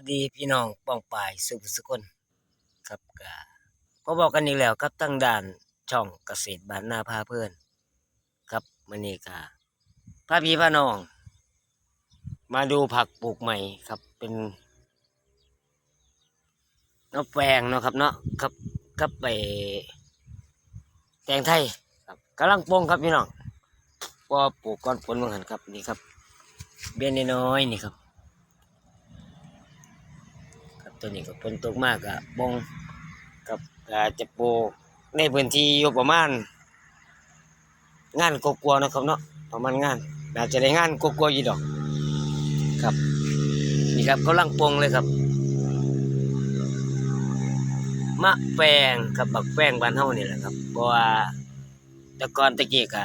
วัสดีพี่น้องป้องปายสุขสุคนครับก็ก็บอกกันอีกแล้วครับตั้งด่านช่องเกษตรบ้านนาพาเพื่อน ครับมื้อนี้ก็พาพี่พาน้อง มาดูผักปลูกใหม่ครับเป็นนกแปลงเนาะครับเนาะครับครับไปแตงไทยครับกำลังปลงครับพี่น้องพอปลูกก้อนฝนเหมือนกันครับนี่ครับ เบี้ยน้อยๆนี่ครับ ตัวนี้ก็ฝนตกมากกะบงกับอาจะปลูกในพื้นที่อยู่ประมาณ งานกกลัวๆนะครับเนาะประมาณงานน่าจะได้งานกกลัวๆอยู่ดอก ครับ นี่ครับกำลังปงเลยครับมะแปงกับบักแปงบ้านเฮานี่แหละครับเพราะว่าต่ก่อนตะกี้ก็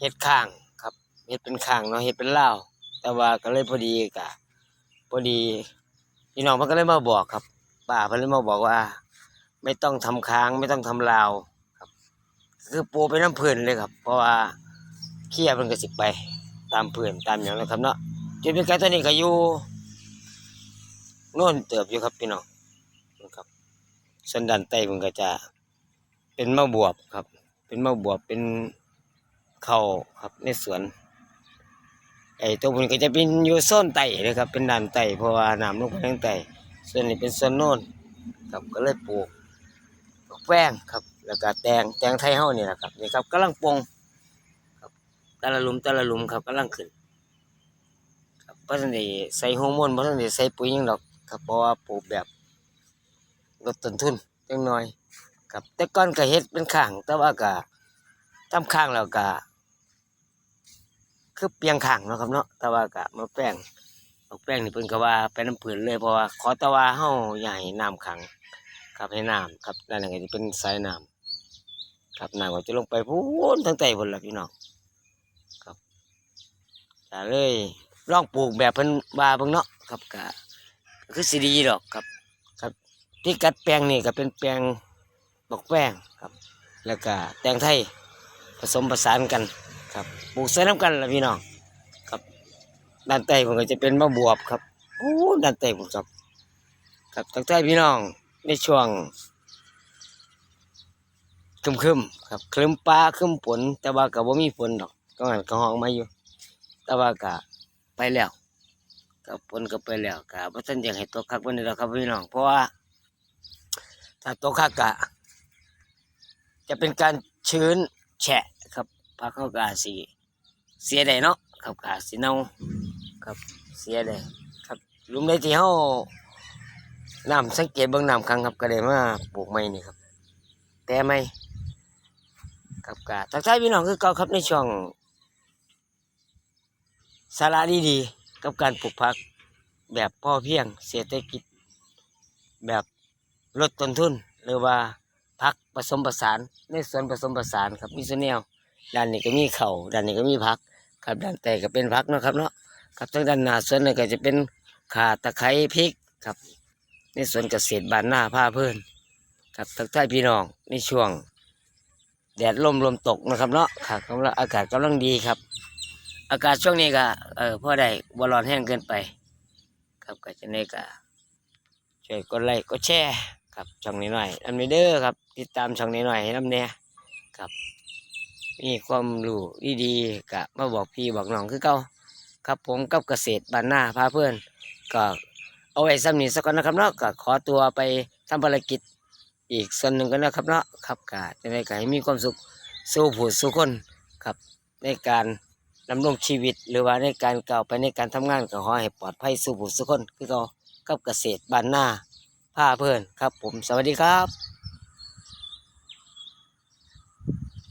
เฮ็ดข้างครับเฮ็ดเป็นข้างเนาะเฮ็ดเป็นเลาแต่ว่าก็เลยพอดีกะพอดี พี่น้องเพิ่นก็เลยมาบอกครับป้าเพิ่นเลยมาบอกว่า ไม่ต้องทำค้างไม่ต้องทำราวครับ คือปูไปน้ำพื้นเลยครับ เพราะว่าเขี้ยเพิ่นก็สิไป ตามเพื้นตามหยังแล้วครับเนาะจุดเป็นไกตัวนี้ก็อยู่โน่นเติบอยู่ครับพี่น้องนะครับส่วนด้านใต้มันก็จะ เป็นมะบวบครับ เป็นมะบวบเป็นเข้าครับในสวน ไอ้ตัวมันก็จะเป็นอยู่โซนไต่เลยครับ เป็นด้านไต่เพราะว่าน้ำลงไปทางไต่ส่วนนี้เป็นส่วนโน่นครับก็เลยปลูกแป้งครับ แล้วก็แตงแตงไทยเฮานี่แหละครับนี่ครับกำลังปงครับต่ละลุมต่ละลุมครับกำลังขึ้นครับเพราะฉะนั้นใส่ฮอร์โมนเพราะฉะนั้นใส่ปุ๋ยยังดอกครับเพราะว่าปลูกแบบลดต้นทุนจังน้อย ครับแต่ก่อนก็เฮ็ดเป็นข้าง แต่ว่าก็ทำข้างแล้วก็ คือเปียงข้างเนาะครับเนาะแต่ว่าก็มาแป้งเอาแป้งนี่เพิ่นก็ว่าไปน้ำผืนเลยเพราะว่าขอต่ว่าเฮาอย่าให้น้ำขังครับให้น้ำครับนั่นแหละก็จะเป็นสายน้ำครับน้ำก็จะลงไปพูนทั้งใต้พุ่นละพี่น้องครับก็เลยลองปลูกแบบเพิ่นว่าเบิ่งเนาะครับก็ก็คือสิดีดอกครับครับที่กัดแปลงนี่ก็เป็นแปลงดอกแป้งครับ แล้วก็แตงไทยผสมผสานกัน ครับปลูกใส่น้ำกันละพี่น้องครับด้านใต้ผมก็จะเป็นมะบวบครับโอ้ด้านใต้ผมครับ ครับตั้งแต่พี่น้องในช่วงคึมคึมๆครับครึมปลาครึมฝนแต่ว่าก็บ่มีฝนดอกก็หันก็ห้องมาอยู่ แต่ว่าก็ไปแล้วกับฝนก็ไปแล้วก็บ่ทันอยากให้ตกคักวันนี้แล้วครับพี่น้องเพราะว่า ถ้าตกคักกะจะเป็นการชื้นแฉะ พักเขากาสีเสียได้เนาะครับกาสีเน่าครับเสียได้ครับลุมใดที่เฮาน้ำสังเกตเบิ่งน้ำครั้งครับก็ได้มาปลูกไม้นี่ครับ แต่ไม่ครับกาทักทายพี่น้องคือเก่าครับในช่วงสาระดีๆกับการปลูกผักแบบพ่อเพียงเศรษฐกิจ แบบลดต้นทุน หรือว่าพักผสมผสานในสวนผสมผสานครับมีสวนแนว ด้านนี้ก็มีเขา่าด้านนี้ก็มีพัก ครับด้านใต้ก็เป็นพักเนาะครับเนาะครับทางด้านหน้าสวนนี่ก็จะเป็นข่าตะไคร้พริกครับในสวนเกษตรบ้านหน้าผ้าเพื่อนครับทักทายพี่น้องในช่วง แดดลมลมตกนะครับเนาะค่ะกำลังอากาศกำลังดีครับ อากาศช่วงนี้ก็เออพอได้บร้อนแห้งเกินไป ครับก็จะนี่ก็ช่วยกดไลค์กดแชร์ครับช่องนี้หน่อยน้ำนี้เด้อครับ ติดตามช่องนี้หน่อยให้น้ำเนี่ยครับ มีความรู้ดีๆก็มาบอกพี่บอกน้องคือเก่าครับผมกับเกษตรบ้านหน้าพาเพื่อนก็เอาไว้ซ้ำนี้สักก่อนนะครับเนาะก็ขอตัวไปทำภารกิจอีกส่วนหนึ่งกันนะครับเนาะครับก็จะได้กให้มีความสุขสู้ผู้สู้คนครับในการดำรงชีวิตหรือว่าในการเก้าไปในการทำงานก็ขอให้ปลอดภัยสู้ผู้สู้คนคือเก่ากับเกษตรบ้านหน้าพาเพื่อนครับผมสวัสดีครับ